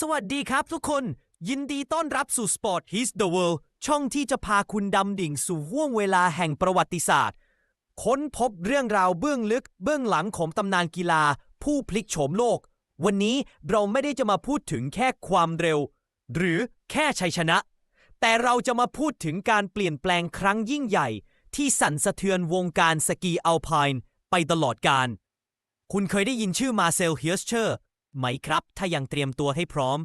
สวัสดีครับทุกคน ยินดีต้อนรับสู่ Sport His the World ช่องที่จะพาคุณดำดิ่งสู่ห่วงเวลาแห่งประวัติศาสตร์ ค้นพบเรื่องราวเบื้องลึก เบื้องหลังของตำนานกีฬา ผู้พลิกโฉมโลก วันนี้เราไม่ได้จะมาพูดถึงแค่ความเร็ว หรือแค่ชัยชนะ แต่เราจะมาพูดถึงการเปลี่ยนแปลงครั้งยิ่งใหญ่ ที่สั่นสะเทือนวงการสกีอัลไพน์ไปตลอดกาลคุณเคยได้ยินชื่อมาเซลเฮียสเชอร์ ไหมครับ ถ้ายังเตรียมตัวให้พร้อม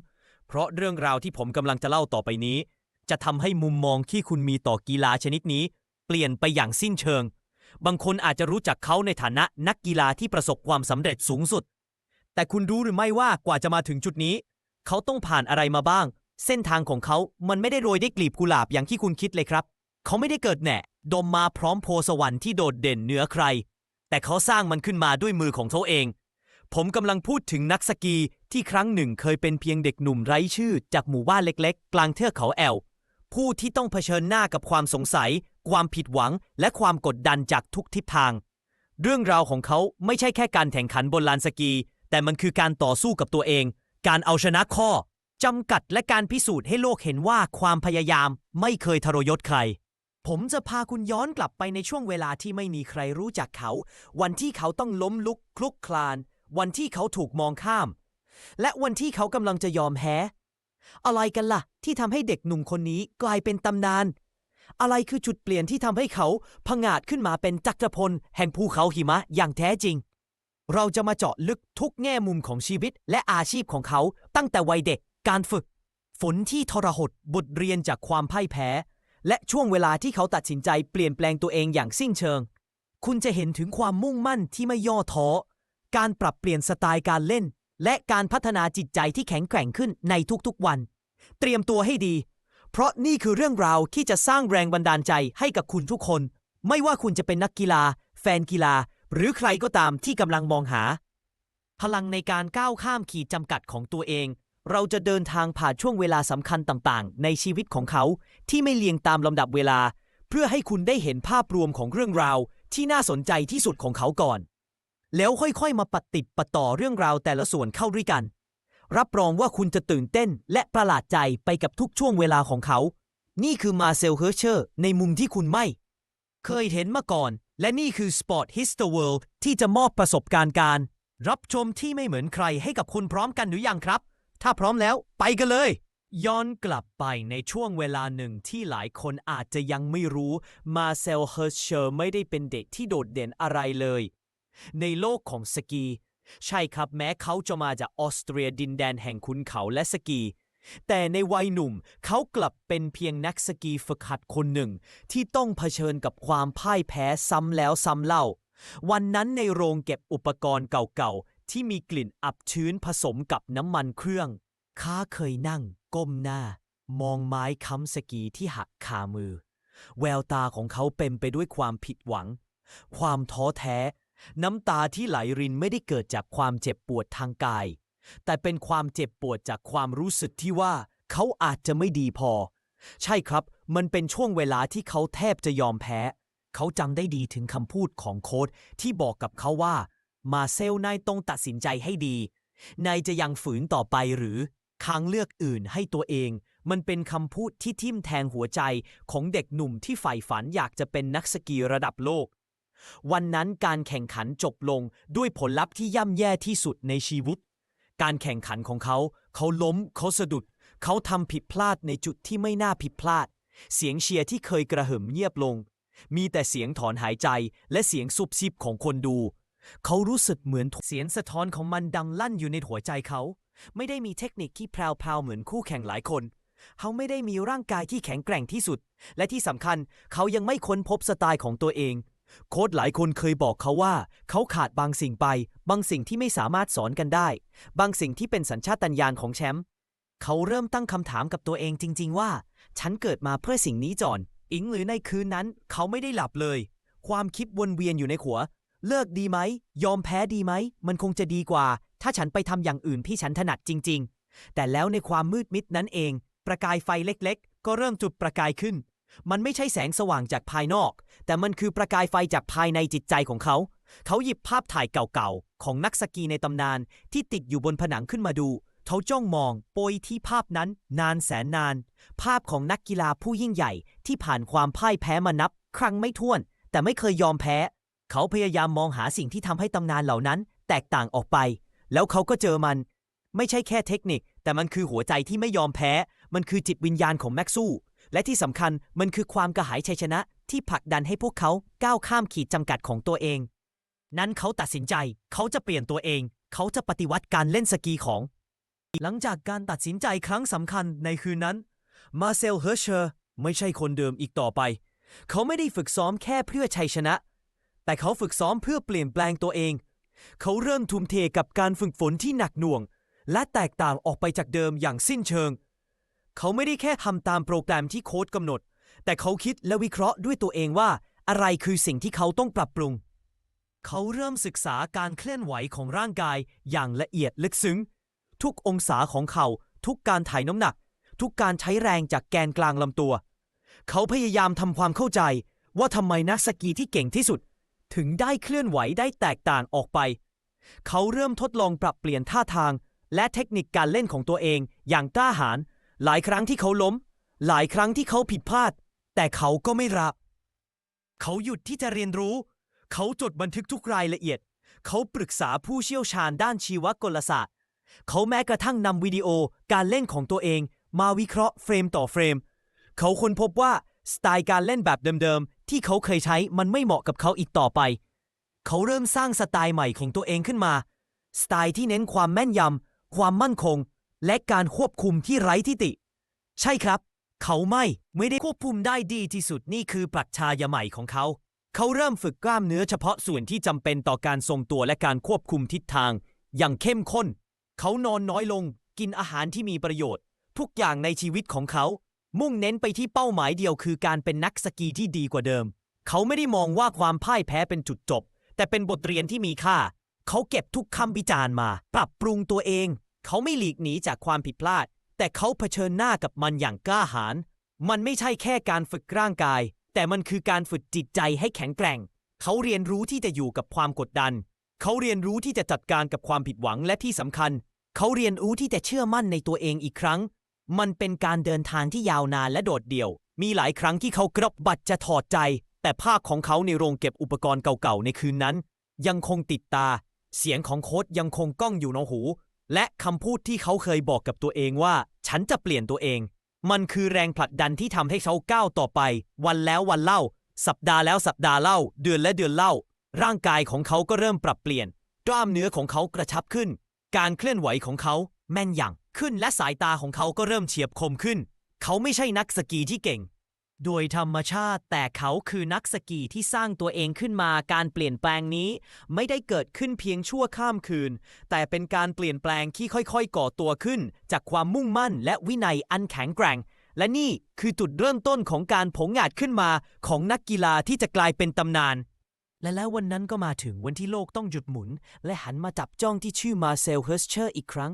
เพราะเรื่องราวที่ผมกำลังจะเล่าต่อไปนี้ จะทำให้มุมมองที่คุณมีต่อกีฬาชนิดนี้ เปลี่ยนไปอย่างสิ้นเชิง บางคนอาจจะรู้จักเขาในฐานะนักกีฬาที่ประสบความสำเร็จสูงสุด แต่คุณรู้หรือไม่ว่ากว่าจะมาถึงจุดนี้ เขาต้องผ่านอะไรมาบ้าง เส้นทางของเขา มันไม่ได้โรยด้วยกลีบกุหลาบอย่างที่คุณคิดเลยครับ เขาไม่ได้เกิดแหน่ดมมาพร้อมโพสวรรค์ที่โดดเด่นเหนือใคร แต่เขาสร้างมันขึ้นมาด้วยมือของเขาเอง ผมกำลังพูดถึงนักสกีที่ครั้งหนึ่งเคยเป็นเพียงเด็กหนุ่มไร้ชื่อจากหมู่บ้านเล็กๆ กลางเทือกเขาแอล ผู้ที่ต้องเผชิญหน้ากับความสงสัย ความผิดหวัง และความกดดันจากทุกทิศทาง เรื่องราวของเขาไม่ใช่แค่การแข่งขันบนลานสกี แต่มันคือการต่อสู้กับตัวเอง การเอาชนะข้อจำกัดและการพิสูจน์ให้โลกเห็นว่าความพยายามไม่เคยทรยศใคร ผมจะพาคุณย้อนกลับไปในช่วงเวลาที่ไม่มีใครรู้จักเขา วันที่เขาต้องล้มลุกคลุกคลาน วันที่เขาถูกมองข้าม และวันที่เขากำลังจะยอมแพ้อะไรกันล่ะ ที่ทำให้เด็กหนุ่มคนนี้กลายเป็นตำนาน อะไรคือจุดเปลี่ยนที่ทำให้เขาผงาดขึ้นมาเป็นจักรพล แห่งภูเขาหิมะอย่างแท้จริง เราจะมาเจาะลึกทุกแง่มุมของชีวิตและอาชีพของเขา ตั้งแต่วัยเด็กการฝึก ฝนที่ทรหดบทเรียนจากความพ่ายแพ้ และช่วงเวลาที่เขาตัดสินใจเปลี่ยนแปลงตัวเองอย่างสิ้นเชิง คุณจะเห็นถึงความมุ่งมั่นที่ไม่ย่อท้อ การปรับเปลี่ยนสไตล์การเล่น และการพัฒนาจิตใจที่แข็งแกร่งขึ้นในทุกๆวัน เตรียมตัวให้ดี เพราะนี่คือเรื่องราวที่จะสร้างแรงบันดาลใจให้กับคุณทุกคน ไม่ว่าคุณจะเป็นนักกีฬา แฟนกีฬา หรือใครก็ตามที่กำลังมองหา พลังในการก้าวข้ามขีดจำกัดของตัวเอง เราจะเดินทางผ่านช่วงเวลาสำคัญต่างๆ ในชีวิตของเขาที่ไม่เรียงตามลำดับเวลา เพื่อให้คุณได้เห็นภาพรวมของเรื่องราวที่น่าสนใจที่สุดของเขาก่อน แล้วค่อยๆ มาปฏิติดปะต่อเรื่องราวแต่ละส่วนเข้าด้วยกัน รับรองว่าคุณจะตื่นเต้นและประหลาดใจไปกับทุกช่วงเวลาของเขา นี่คือมาเซลเฮอร์เชอร์ในมุมที่คุณไม่ เคยเห็นมาก่อน และนี่คือ Sport His the World ที่จะมอบประสบการณ์การ รับชมที่ไม่เหมือนใครให้กับคุณพร้อมกันหรือยังครับ ถ้าพร้อมแล้วไปกันเลย ย้อนกลับไปในช่วงเวลาหนึ่งที่หลายคนอาจจะยังไม่รู้ มาเซลเฮอร์เชอร์ไม่ได้เป็นเด็กที่โดดเด่นอะไรเลย ในโลกของสกี ใช่ครับแม้เขาจะมาจากออสเตรียดินแดนแห่งขุนเขาและสกี แต่ในวัยหนุ่มเขากลับเป็นเพียงนักสกีฝึกหัดคนหนึ่ง ที่ต้องเผชิญกับความพ่ายแพ้ซ้ำแล้วซ้ำเล่า วันนั้นในโรงเก็บอุปกรณ์เก่าๆ ที่มีกลิ่นอับชื้นผสมกับน้ำมันเครื่องข้าเคยนั่ง ก้มหน้า มองไม้ค้ำสกีที่หักคามือ แววตาของเขาเต็มไปด้วยความผิดหวัง ความท้อแท้ น้ำตาที่ไหลรินไม่ได้เกิดจากความเจ็บปวดทางกาย แต่เป็นความเจ็บปวดจากความรู้สึกที่ว่าเขาอาจจะไม่ดีพอ ใช่ครับ มันเป็นช่วงเวลาที่เขาแทบจะยอมแพ้ เขาจำได้ดีถึงคำพูดของโค้ชที่บอกกับเขาว่า มาเซลนายต้องตัดสินใจให้ดี นายจะยังฝืนต่อไปหรือทางเลือกอื่นให้ตัวเอง มันเป็นคำพูดที่ทิ่มแทงหัวใจของเด็กหนุ่มที่ใฝ่ฝันอยากจะเป็นนักสกีระดับโลก วันนั้นการแข่งขันจบลงด้วยผลลัพธ์ที่ย่ำแย่ที่สุดในชีวิต การแข่งขันของเขา เขาล้ม เขาสะดุด เขาทำผิดพลาดในจุดที่ไม่น่าผิดพลาด เสียงเชียร์ที่เคยกระหึ่มเงียบลง มีแต่เสียงถอนหายใจและเสียงซุบซิบของคนดู เขารู้สึกเหมือนเสียงสะท้อนของมันดังลั่นอยู่ในหัวใจเขา ไม่ได้มีเทคนิคที่แพรวๆเหมือนคู่แข่งหลายคนเขาไม่ได้มีร่างกายที่แข็งแกร่งที่สุด และที่สำคัญเขายังไม่ค้นพบสไตล์ของตัวเอง โค้ชหลายคนเคยบอกเขาว่า เขาขาดบางสิ่งไป บางสิ่งที่ไม่สามารถสอนกันได้ บางสิ่งที่เป็นสัญชาตญาณของแชมป์เขาเริ่มตั้งคำถามกับตัวเองจริง ๆ ว่า ฉันเกิดมาเพื่อสิ่งนี้จอน อิงหรือในคืนนั้น เขาไม่ได้หลับเลย ความคิดวนเวียนอยู่ในหัว เลิกดีไหม ยอมแพ้ดีไหม มันคงจะดีกว่า ถ้าฉันไปทำอย่างอื่นที่ฉันถนัดจริง ๆ แต่แล้วในความมืดมิดนั้นเอง ประกายไฟเล็ก ๆ ก็เริ่มจุดประกายขึ้น มันไม่ใช่แสงสว่างจากภายนอก แต่มันคือประกายไฟจากภายในจิตใจของเขา เขาหยิบภาพถ่ายเก่าๆ ของนักสกีในตำนานที่ติดอยู่บนผนังขึ้นมาดู เขาจ้องมองโปรยที่ภาพนั้นนานแสนนาน ภาพของนักกีฬาผู้ยิ่งใหญ่ที่ผ่านความพ่ายแพ้มานับ ครั้งไม่ถ้วน แต่ไม่เคยยอมแพ้ เขาพยายามมองหาสิ่งที่ทำให้ตำนานเหล่านั้น แตกต่างออกไป แล้วเขาก็เจอมัน ไม่ใช่แค่เทคนิค แต่มันคือหัวใจที่ไม่ยอมแพ้ มันคือจิตวิญญาณของแม็กซู และที่สำคัญมันคือความกระหายชัยชนะที่ผลักดันให้พวกเขาก้าวข้ามขีดจำกัดของตัวเอง นั้นเขาตัดสินใจ เขาจะเปลี่ยนตัวเอง เขาจะปฏิวัติการเล่นสกีของ หลังจากการตัดสินใจครั้งสำคัญในคืนนั้น มาเซลเฮอร์เชอร์ไม่ใช่คนเดิมอีกต่อไป เขาไม่ได้ฝึกซ้อมแค่เพื่อชัยชนะ แต่เขาฝึกซ้อมเพื่อเปลี่ยนแปลงตัวเอง เขาเริ่มทุ่มเทกับการฝึกฝนที่หนักหน่วง และแตกต่างออกไปจากเดิมอย่างสิ้นเชิง เขาไม่ได้แค่ทำตามโปรแกรมที่โค้ชกำหนด แต่เขาคิดและวิเคราะห์ด้วยตัวเองว่า อะไรคือสิ่งที่เขาต้องปรับปรุง เขาเริ่มศึกษาการเคลื่อนไหวของร่างกายอย่างละเอียดลึกซึ้ง ทุกองศาของเขา ทุกการถ่ายน้ำหนัก ทุกการใช้แรงจากแกนกลางลำตัว เขาพยายามทำความเข้าใจว่าทำไมนักสกีที่เก่งที่สุด ถึงได้เคลื่อนไหวได้แตกต่างออกไป เขาเริ่มทดลองปรับเปลี่ยนท่าทาง และเทคนิคการเล่นของตัวเองอย่างกล้าหาญ หลายครั้งที่เขาล้ม หลายครั้งที่เขาผิดพลาด แต่เขาก็ไม่ระเขาหยุดที่จะเรียนรู้ เขาจดบันทึกทุกรายละเอียด เขาปรึกษาผู้เชี่ยวชาญด้านชีวกลศาสตร์ เขาแม้กระทั่งนำวิดีโอการเล่นของตัวเอง มาวิเคราะห์เฟรมต่อเฟรม เขาค้นพบว่าสไตล์การเล่นแบบเดิมๆ ที่เขาเคยใช้มันไม่เหมาะกับเขาอีกต่อไป เขาเริ่มสร้างสไตล์ใหม่ของตัวเองขึ้นมา สไตล์ที่เน้นความแม่นยำ ความมั่นคง และการควบคุมที่ไร้ทิฏฐิใช่ครับ เขาไม่ไม่ได้ควบคุมได้ดีที่สุดนี่คือปรัชญาใหม่ของเขา เขาเริ่มฝึกกล้ามเนื้อเฉพาะส่วนที่จำเป็นต่อการทรงตัวและการควบคุมทิศทาง อย่างเข้มข้น เขานอนน้อยลง กินอาหารที่มีประโยชน์ ทุกอย่างในชีวิตของเขา มุ่งเน้นไปที่เป้าหมายเดียวคือการเป็นนักสกีที่ดีกว่าเดิม เขาไม่ได้มองว่าความพ่ายแพ้เป็นจุดจบ แต่เป็นบทเรียนที่มีค่า เขาเก็บทุกคำวิจารณ์มา ปรับปรุงตัวเอง เขาไม่หลีกหนีจากความผิดพลาด แต่เขาเผชิญหน้ากับมันอย่างกล้าหาญมันไม่ใช่แค่การฝึกร่างกาย แต่มันคือการฝึกจิตใจให้แข็งแกร่ง เขาเรียนรู้ที่จะอยู่กับความกดดัน เขาเรียนรู้ที่จะจัดการกับความผิดหวังและที่สำคัญ เขาเรียนรู้ที่จะเชื่อมั่นในตัวเองอีกครั้ง มันเป็นการเดินทางที่ยาวนานและโดดเดี่ยว มีหลายครั้งที่เขากรบบัตรจะถอดใจ แต่ภาพของเขาในโรงเก็บอุปกรณ์เก่าๆในคืนนั้น ยังคงติดตา เสียงของโค้ดยังคงก้องอยู่ในหู และคำพูดที่เขาเคยบอกกับตัวเองว่า ฉันจะเปลี่ยนตัวเอง มันคือแรงผลักดันที่ทำให้เขาก้าวต่อไป วันแล้ววันเล่า สัปดาห์แล้วสัปดาห์เล่า เดือนและเดือนเล่า ร่างกายของเขาก็เริ่มปรับเปลี่ยนกล้ามเนื้อของเขากระชับขึ้น การเคลื่อนไหวของเขาแม่นยำขึ้นและสายตาของเขาก็เริ่มเฉียบคมขึ้น เขาไม่ใช่นักสกีที่เก่ง โดยธรรมชาติแต่เขาคือนักสกีที่สร้างตัวเองขึ้นมาการเปลี่ยนแปลงนี้ ไม่ได้เกิดขึ้นเพียงชั่วข้ามคืน แต่เป็นการเปลี่ยนแปลงที่ค่อยๆ ก่อตัวขึ้น จากความมุ่งมั่นและวินัยอันแข็งแกร่ง และนี่คือจุดเริ่มต้นของการผงอาจขึ้นมาของนักกีฬาที่จะกลายเป็นตำนาน และแล้ววันนั้นก็มาถึงวันที่โลกต้องหยุดหมุน และหันมาจับจ้องที่ชื่อมาเซลเฮิร์สเชอร์อีกครั้ง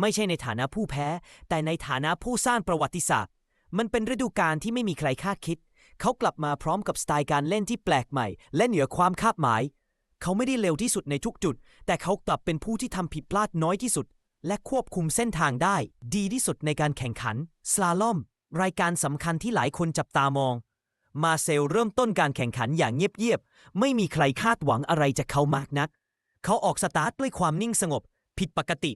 ไม่ใช่ในฐานะผู้แพ้ แต่ในฐานะผู้สร้างประวัติศาสตร์ มันเป็นฤดูกาลที่ไม่มีใครคาดคิด เขากลับมาพร้อมกับสไตล์การเล่นที่แปลกใหม่ และเหนือความคาดหมาย เขาไม่ได้เร็วที่สุดในทุกจุด แต่เขากลับเป็นผู้ที่ทำผิดพลาดน้อยที่สุด และควบคุมเส้นทางได้ ดีที่สุดในการแข่งขันสลาลอม รายการสำคัญที่หลายคนจับตามอง มาเซลเริ่มต้นการแข่งขันอย่างเงียบๆไม่มีใครคาดหวังอะไรจากเขามากนัก เขาออกสตาร์ทด้วยความนิ่งสงบ ผิดปกติ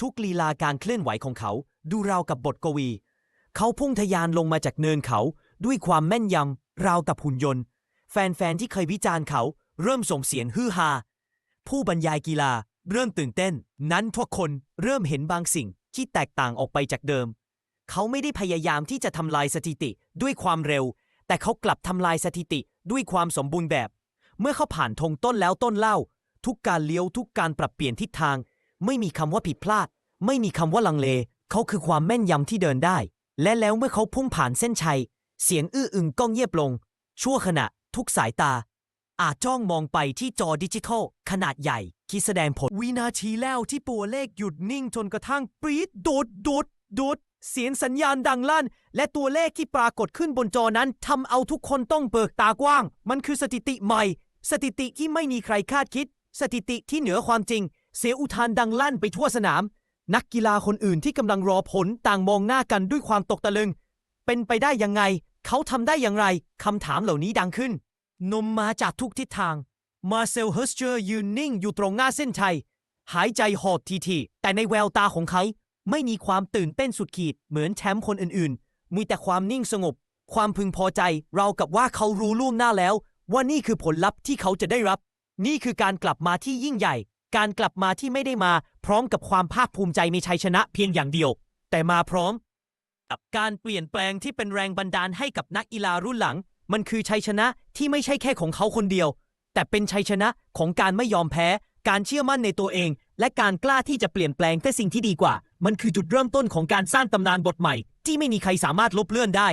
ทุกลีลาการเคลื่อนไหวของเขา ดูราวกับบทกวี เขาพุ่งทะยานลงมาจากเนินเขาด้วยความแม่นยำราวกับหุ่นยนต์ แฟนๆที่เคยวิจารณ์เขาเริ่มส่งเสียงฮือฮา ผู้บรรยายกีฬาเริ่มตื่นเต้น นั้นทุกคนเริ่มเห็นบางสิ่งที่แตกต่างออกไปจากเดิม เขาไม่ได้พยายามที่จะทำลายสถิติด้วยความเร็ว แต่เขากลับทำลายสถิติด้วยความสมบูรณ์แบบ เมื่อเขาผ่านธงต้นแล้วต้นเล่า ทุกการเลี้ยวทุกการปรับเปลี่ยนทิศทาง ไม่มีคำว่าผิดพลาด ไม่มีคำว่าลังเล เขาคือความแม่นยำที่เดินได้ และแล้วเมื่อเขาพุ่งผ่านเส้นชัย เสียงอื้ออึงก้องเงียบลง ชั่วขณะทุกสายตา อาจจ้องมองไปที่จอดิจิทัลขนาดใหญ่ที่แสดงผล วินาทีแล้วที่ตัวเลขหยุดนิ่งจนกระทั่งปรี๊ดโดดโดดโดดเสียงสัญญาณดังลั่น และตัวเลขที่ปรากฏขึ้นบนจอนั้นทำเอาทุกคนต้องเบิกตากว้าง มันคือสถิติใหม่ สถิติที่ไม่มีใครคาดคิด สถิติที่เหนือความจริง เสียงอุทานดังลั่นไปทั่วสนาม นักกีฬาคนอื่นที่กำลังรอผลต่างมองหน้ากันด้วยความตกตะลึง เป็นไปได้ยังไง เขาทำได้อย่างไรคำถามเหล่านี้ดังขึ้น นมมาจากทุกทิศทาง มาเซลเฮอร์สเจอร์ยืนนิ่งอยู่ตรงหน้าเส้นชัย หายใจหอบทีๆแต่ในแววตาของเขาไม่มีความตื่นเต้นสุดขีดเหมือนแชมป์คนอื่นๆ มีแต่ความนิ่งสงบ ความพึงพอใจเรากับว่าเขารู้ล่วงหน้าแล้ว ว่านี่คือผลลัพธ์ที่เขาจะได้รับ นี่คือการกลับมาที่ยิ่งใหญ่ การกลับมาที่ไม่ได้มา พร้อมกับความภาคภูมิใจในชัยชนะเพียงอย่างเดียว แต่มาพร้อมกับการเปลี่ยนแปลงที่เป็นแรงบันดาลให้กับนักกีฬารุ่นหลัง มันคือชัยชนะที่ไม่ใช่แค่ของเขาคนเดียว แต่เป็นชัยชนะของการไม่ยอมแพ้ การเชื่อมั่นในตัวเอง และการกล้าที่จะเปลี่ยนแปลงแต่สิ่งที่ดีกว่า มันคือจุดเริ่มต้นของการสร้างตำนานบทใหม่ ที่ไม่มีใครสามารถลบเลื่อนได้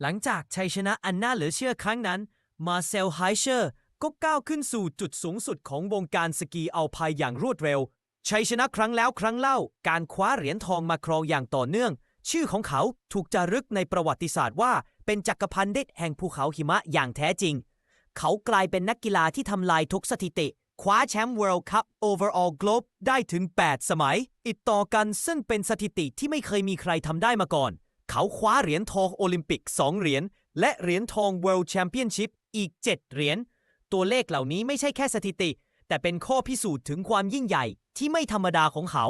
หลังจากชัยชนะอันน่าเหลือเชื่อครั้งนั้น มาเซลไฮเชอร์ก็ก้าวขึ้นสู่จุดสูงสุดของวงการสกีอัลไพน์อย่างรวดเร็ว ชัยชนะครั้งแล้วครั้งเล่า การคว้าเหรียญทองมาครองอย่างต่อเนื่อง ชื่อของเขาถูกจารึกในประวัติศาสตร์ว่า เป็นจักรพันเด็ดแห่งภูเขาหิมะอย่างแท้จริง เขากลายเป็นนักกีฬาที่ทำลายทุกสถิติ คว้าแชมป์ World Cup Overall Globe ได้ถึง 8 สมัยติดต่อกันซึ่งเป็นสถิติที่ไม่เคยมีใครทำได้มาก่อน เขาคว้าเหรียญทองโอลิมปิก 2 เหรียญและเหรียญทอง World Championship อีก 7 เหรียญตัวเลขเหล่านี้ไม่ใช่แค่สถิติ แต่เป็นข้อพิสูจน์ถึงความยิ่งใหญ่ที่ไม่ธรรมดาของเขา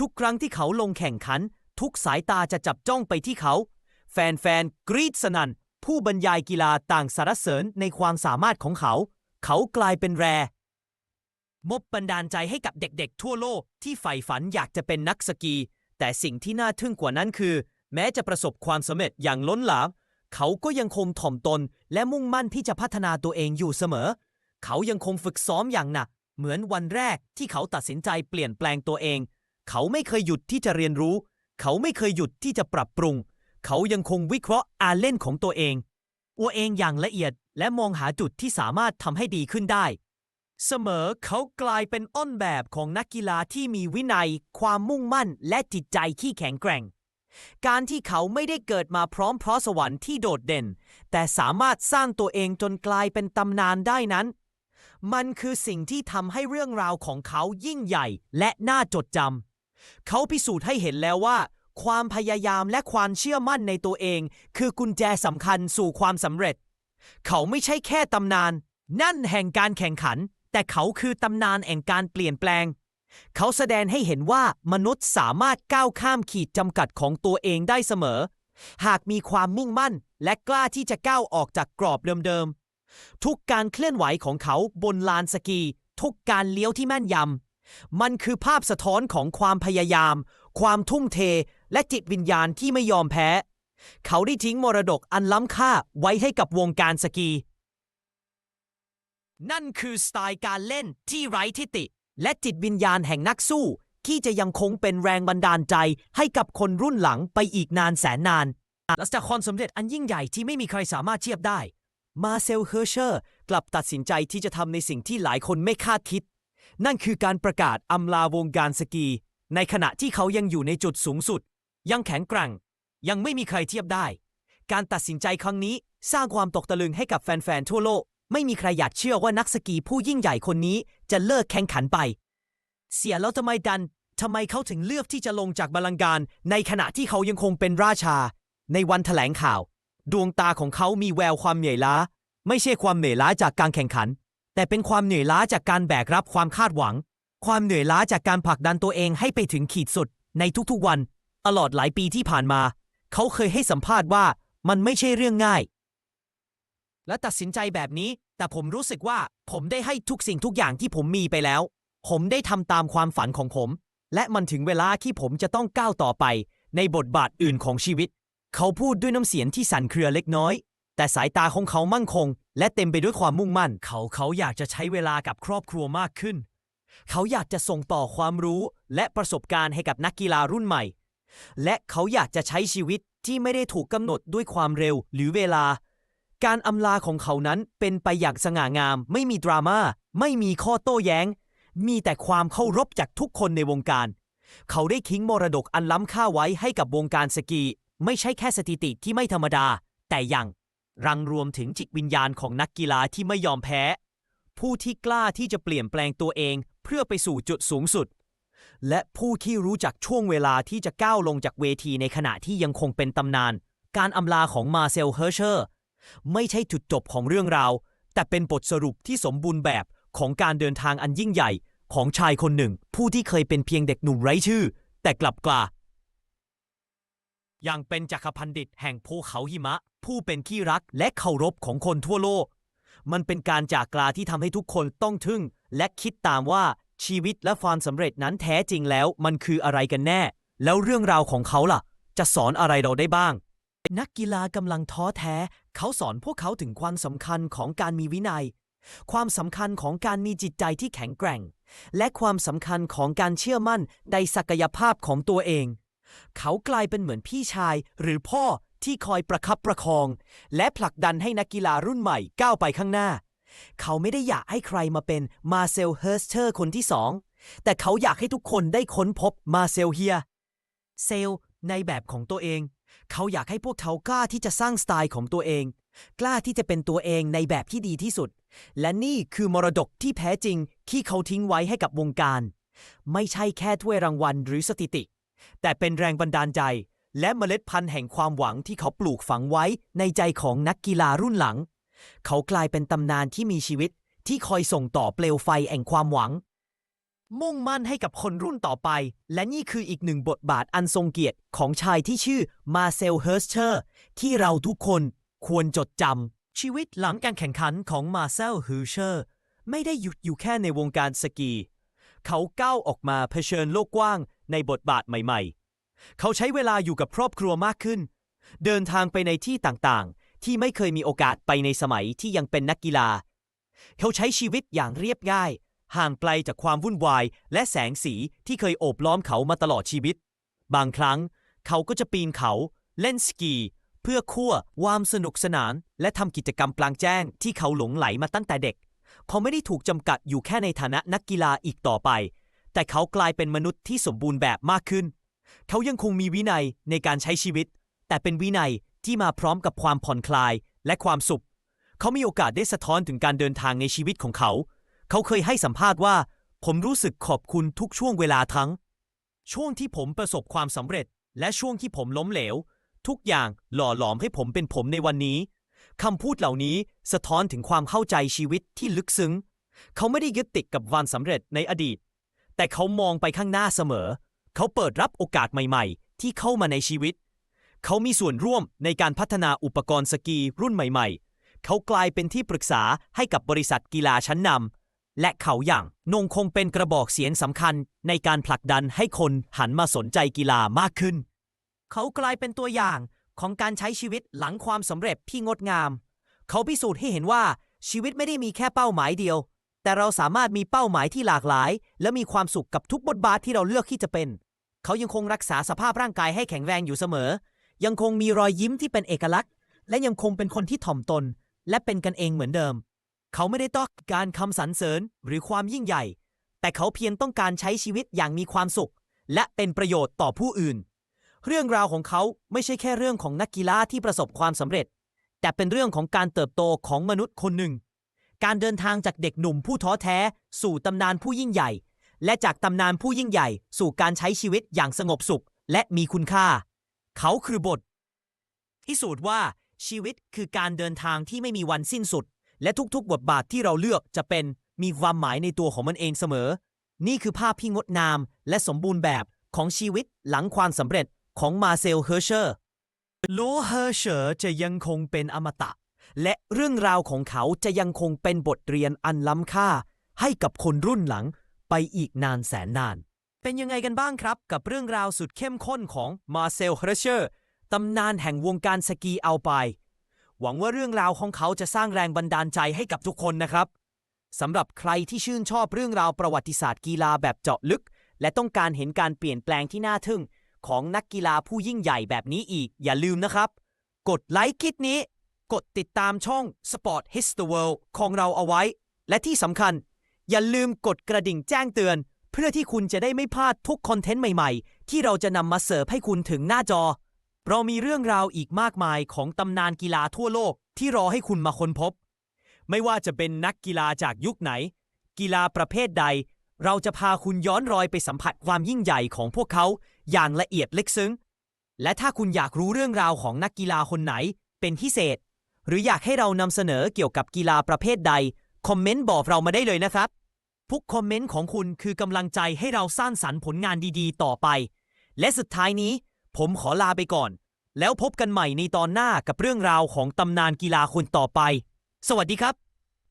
ทุกครั้งที่เขาลงแข่งขัน ทุกสายตาจะจับจ้องไปที่เขา แฟนๆ กรีดสนัน่น ผู้บรรยายกีฬาต่างสรรเสริญในความสามารถของเขา เขากลายเป็นแร มบบันดาลใจให้กับเด็กๆ ทั่วโลกที่ใฝ่ฝันอยากจะเป็นนักสกี แต่สิ่งที่น่าทึ่งกว่านั้นคือ แม้จะประสบความสำเร็จอย่างล้นหลามเขาก็ยังคงถ่อมตนและมุ่งมั่นที่จะพัฒนาตัวเองอยู่เสมอ เขายังคงฝึกซ้อมอย่างหนัก เหมือนวันแรกที่เขาตัดสินใจเปลี่ยนแปลงตัวเอง เขาไม่เคยหยุดที่จะเรียนรู้ เขาไม่เคยหยุดที่จะปรับปรุง เขายังคงวิเคราะห์อาเล่นของตัวเองตัวเองอย่างละเอียดและมองหาจุดที่สามารถทำให้ดีขึ้นได้ เสมอเขากลายเป็นอ้นแบบของนักกีฬาที่มีวินัย ความมุ่งมั่น และจิตใจที่แข็งแกร่ง การที่เขาไม่ได้เกิดมาพร้อมเพราะสวรรค์ที่โดดเด่น แต่สามารถสร้างตัวเองจนกลายเป็นตำนานได้นั้น มันคือสิ่งที่ทำให้เรื่องราวของเขายิ่งใหญ่และน่าจดจำเขาพิสูจน์ให้เห็นแล้วว่า ความพยายามและความเชื่อมั่นในตัวเอง คือกุญแจสำคัญสู่ความสำเร็จ เขาไม่ใช่แค่ตำนาน นั่นแห่งการแข่งขัน แต่เขาคือตำนานแห่งการเปลี่ยนแปลง เขาแสดงให้เห็นว่ามนุษย์สามารถก้าวข้ามขีดจำกัดของตัวเองได้เสมอ หากมีความมุ่งมั่นและกล้าที่จะก้าวออกจากกรอบเดิมๆ ทุกการเคลื่อนไหวของเขาบนลานสกี ทุกการเลี้ยวที่แม่นยำ มันคือภาพสะท้อนของความพยายาม ความทุ่มเท และจิตวิญญาณที่ไม่ยอมแพ้ เขาได้ทิ้งมรดกอันล้ำค่าไว้ให้กับวงการสกี นั่นคือสไตล์การเล่นที่ไร้ทิฏฐิและจิตวิญญาณแห่งนักสู้ที่จะยังคงเป็นแรงบันดาลใจให้กับคนรุ่นหลังไปอีกนานแสนนานและจากความสำเร็จอันยิ่งใหญ่ที่ไม่มีใครสามารถเทียบได้ มาเซลเฮอร์เชอร์กลับตัดสินใจที่จะทำในสิ่งที่หลายคนไม่คาดคิด นั่นคือการประกาศอำลาวงการสกี ในขณะที่เขายังอยู่ในจุดสูงสุด ยังแข็งแกร่ง ยังไม่มีใครเทียบได้ การตัดสินใจครั้งนี้สร้างความตกตะลึงให้กับแฟนๆทั่วโลก ไม่มีใครอยากเชื่อว่านักสกีผู้ยิ่งใหญ่คนนี้จะเลิกแข่งขันไป เสียแล้วทำไมดันทำไมเขาถึงเลือกที่จะลงจากบัลลังก์การในขณะที่เขายังคงเป็นราชา ในวันแถลงข่าว ดวงตาของเขามีแววความเหนื่อยล้า ไม่ใช่ความเหนื่อยล้าจากการแข่งขัน แต่เป็นความเหนื่อยล้าจากการแบกรับความคาดหวัง ความเหนื่อยล้าจากการผลักดันตัวเองให้ไปถึงขีดสุด ในทุกๆวัน ตลอดหลายปีที่ผ่านมา เขาเคยให้สัมภาษณ์ว่ามันไม่ใช่เรื่องง่าย และตัดสินใจแบบนี้ แต่ผมรู้สึกว่าผมได้ให้ทุกสิ่งทุกอย่างที่ผมมีไปแล้ว ผมได้ทำตามความฝันของผม และมันถึงเวลาที่ผมจะต้องก้าวต่อไป ในบทบาทอื่นของชีวิต เขาพูดด้วยน้ำเสียงที่สั่นเครือเล็กน้อย แต่สายตาของเขามั่นคง และเต็มไปด้วยความมุ่งมั่น เขาเขาอยากจะใช้เวลากับครอบครัวมากขึ้น เขาอยากจะส่งต่อความรู้และประสบการณ์ให้กับนักกีฬารุ่นใหม่ และเขาอยากจะใช้ชีวิตที่ไม่ได้ถูกกำหนดด้วยความเร็วหรือเวลา การอำลาของเขานั้นเป็นไปอย่างสง่างาม ไม่มีดราม่าไม่มีข้อโต้แย้ง มีแต่ความเคารพจากทุกคนในวงการ เขาได้ทิ้งมรดกอันล้ำค่าไว้ให้กับวงการสกี ไม่ใช่แค่สถิติที่ไม่ธรรมดา แต่ยังรังรวมถึงจิตวิญญาณของนักกีฬาที่ไม่ยอมแพ้ ผู้ที่กล้าที่จะเปลี่ยนแปลงตัวเองเพื่อไปสู่จุดสูงสุด และผู้ที่รู้จักช่วงเวลาที่จะก้าวลงจากเวทีในขณะที่ยังคงเป็นตำนาน การอำลาของมาเซลเฮอร์เชอร์ ไม่ใช่จุดจบของเรื่องราว แต่เป็นบทสรุปที่สมบูรณ์แบบของการเดินทางอันยิ่งใหญ่ของชายคนหนึ่ง ผู้ที่เคยเป็นเพียงเด็กหนุ่มไร้ชื่อ แต่กลับกลา ยังเป็นจักรพันดิตแห่งภูเขาหิมะ ผู้เป็นที่รักและเคารพของคนทั่วโลก มันเป็นการจากกลาที่ทำให้ทุกคนต้องทึ่ง และคิดตามว่าชีวิตและความสำเร็จนั้นแท้จริงแล้วมันคืออะไรกันแน่ แล้วเรื่องราวของเขาล่ะ จะสอนอะไรเราได้บ้าง นักกีฬากำลังท้อแท้ เขาสอนพวกเขาถึงความสำคัญของการมีวินัย ความสำคัญของการมีจิตใจที่แข็งแกร่ง และความสำคัญของการเชื่อมั่นในศักยภาพของตัวเอง เขากลายเป็นเหมือนพี่ชายหรือพ่อที่คอยประคับประคอง และผลักดันให้นักกีฬารุ่นใหม่ก้าวไปข้างหน้า เขาไม่ได้อยากให้ใครมาเป็นมาเซลเฮิร์สเชอร์คนที่สอง แต่เขาอยากให้ทุกคนได้ค้นพบมาเซลเฮีย เซลในแบบของตัวเอง เขาอยากให้พวกเขากล้าที่จะสร้างสไตล์ของตัวเอง กล้าที่จะเป็นตัวเองในแบบที่ดีที่สุด และนี่คือมรดกที่แท้จริงที่เขาทิ้งไว้ให้กับวงการ ไม่ใช่แค่ถ้วยรางวัลหรือสถิติ แต่เป็นแรงบันดาลใจ และเมล็ดพันธุ์แห่งความหวังที่เขาปลูกฝังไว้ในใจของนักกีฬารุ่นหลัง เขากลายเป็นตำนานที่มีชีวิตที่คอยส่งต่อเปลวไฟแห่งความหวัง มุ่งมั่นให้กับคนรุ่นต่อไป และนี่คืออีกหนึ่งบทบาทอันทรงเกียรติของชายที่ชื่อมาเซลเฮิร์สเชอร์ที่เราทุกคนควรจดจำชีวิตหลังการแข่งขันของมาเซลเฮิร์เชอร์ไม่ได้หยุดอยู่แค่ในวงการสกี เขาก้าวออกมาเผชิญโลกกว้าง ในบทบาทใหม่ ๆ เขาใช้เวลาอยู่กับครอบครัวมากขึ้น เดินทางไปในที่ต่างๆ ที่ไม่เคยมีโอกาสไปในสมัยที่ยังเป็นนักกีฬา เขาใช้ชีวิตอย่างเรียบง่าย ห่างไกลจากความวุ่นวาย และแสงสีที่เคยโอบล้อมเขามาตลอดชีวิต บางครั้ง เขาก็จะปีนเขา เล่นสกี เพื่อคั่วความสนุกสนาน และทำกิจกรรมกลางแจ้งที่เขาหลงไหลมาตั้งแต่เด็กเขาไม่ได้ถูกจำกัดอยู่แค่ในฐานะนักกีฬาอีกต่อไป แต่เขากลายเป็นมนุษย์ที่สมบูรณ์แบบมากขึ้น เขายังคงมีวินัยในการใช้ชีวิต แต่เป็นวินัยที่มาพร้อมกับความผ่อนคลายและความสุข เขามีโอกาสได้สะท้อนถึงการเดินทางในชีวิตของเขา เขาเคยให้สัมภาษณ์ว่า ผมรู้สึกขอบคุณทุกช่วงเวลาทั้ง ช่วงที่ผมประสบความสำเร็จ และช่วงที่ผมล้มเหลว ทุกอย่างหล่อหลอมให้ผมเป็นผมในวันนี้คำพูดเหล่านี้สะท้อนถึงความเข้าใจชีวิตที่ลึกซึ้ง เขาไม่ได้ยึดติดกับวันสำเร็จในอดีต แต่เขามองไปข้างหน้าเสมอ เขาเปิดรับโอกาสใหม่ ๆ ที่เข้ามาในชีวิต เขามีส่วนร่วมในการพัฒนาอุปกรณ์สกีรุ่นใหม่ ๆ เขากลายเป็นที่ปรึกษาให้กับบริษัทกีฬาชั้นนำและเขาอย่างนงคงเป็นกระบอกเสียงสำคัญในการผลักดันให้คนหันมาสนใจกีฬามากขึ้น เขากลายเป็นตัวอย่างของการใช้ชีวิตหลังความสำเร็จที่งดงาม เขาพิสูจน์ให้เห็นว่าชีวิตไม่ได้มีแค่เป้าหมายเดียว แต่เราสามารถมีเป้าหมายที่หลากหลาย และมีความสุขกับทุกบทบาทที่เราเลือกที่จะเป็น เขายังคงรักษาสภาพร่างกายให้แข็งแรงอยู่เสมอ ยังคงมีรอยยิ้มที่เป็นเอกลักษณ์ และยังคงเป็นคนที่ถ่อมตน และเป็นกันเองเหมือนเดิม เขาไม่ได้ต้องการคำสรรเสริญหรือความยิ่งใหญ่ แต่เขาเพียงต้องการใช้ชีวิตอย่างมีความสุข และเป็นประโยชน์ต่อผู้อื่น เรื่องราวของเขาไม่ใช่แค่เรื่องของนักกีฬาที่ประสบความสำเร็จ แต่เป็นเรื่องของการเติบโตของมนุษย์คนหนึ่ง การเดินทางจากเด็กหนุ่มผู้ท้อแท้ สู่ตำนานผู้ยิ่งใหญ่ และจากตำนานผู้ยิ่งใหญ่ สู่การใช้ชีวิตอย่างสงบสุข และมีคุณค่า เขาคือบทพิสูจน์ว่าชีวิตคือการเดินทางที่ไม่มีวันสิ้นสุด และทุกๆ บทบาทที่เราเลือกจะเป็นมีความหมายในตัวของมันเองเสมอ นี่คือภาพที่งดงาม และสมบูรณ์แบบของชีวิตหลังความสำเร็จของมาเซลเฮอร์เชอร์โลเฮอร์เชอร์จะยังคงเป็นอมตะ และเรื่องราวของเขาจะยังคงเป็นบทเรียนอันล้ำค่า ให้กับคนรุ่นหลังไปอีกนานแสนนาน เป็นยังไงกันบ้างครับ กับเรื่องราวสุดเข้มข้นของมาเซลเฮอร์เชอร์ตำนานแห่งวงการสกีเอาไป หวังว่าเรื่องราวของเขาจะสร้างแรงบันดาลใจให้กับทุกคนนะครับสำหรับใครที่ชื่นชอบเรื่องราวประวัติศาสตร์กีฬาแบบเจาะลึก และต้องการเห็นการเปลี่ยนแปลงที่น่าทึ่ง ของนักกีฬาผู้ยิ่งใหญ่แบบนี้อีกอย่าลืมนะครับ กดไลค์คลิปนี้ กดติดตามช่อง Sport His the World ของเราเอาไว้ และที่สำคัญ อย่าลืมกดกระดิ่งแจ้งเตือน เพื่อที่คุณจะได้ไม่พลาดทุกคอนเทนต์ใหม่ๆ ที่เราจะนำมาเสิร์ฟให้คุณถึงหน้าจอ เรามีเรื่องราวอีกมากมายของตำนานกีฬาทั่วโลกที่รอให้คุณมาค้นพบ ไม่ว่าจะเป็นนักกีฬาจากยุคไหน กีฬาประเภทใด เราจะพาคุณย้อนรอยไปสัมผัสความยิ่งใหญ่ของพวกเขา อย่างละเอียดลึกซึ้ง และถ้าคุณอยากรู้เรื่องราวของนักกีฬาคนไหน เป็นพิเศษ หรืออยากให้เรานำเสนอเกี่ยวกับกีฬาประเภทใด คอมเมนต์บอกเรามาได้เลยนะครับ ทุกคอมเมนต์ของคุณคือกำลังใจให้เราสร้างสรรค์ผลงานดีๆ ต่อไป และสุดท้ายนี้ ผมขอลาไปก่อน แล้วพบกันใหม่ในตอนหน้ากับเรื่องราวของตำนานกีฬาคนต่อไป สวัสดีครับ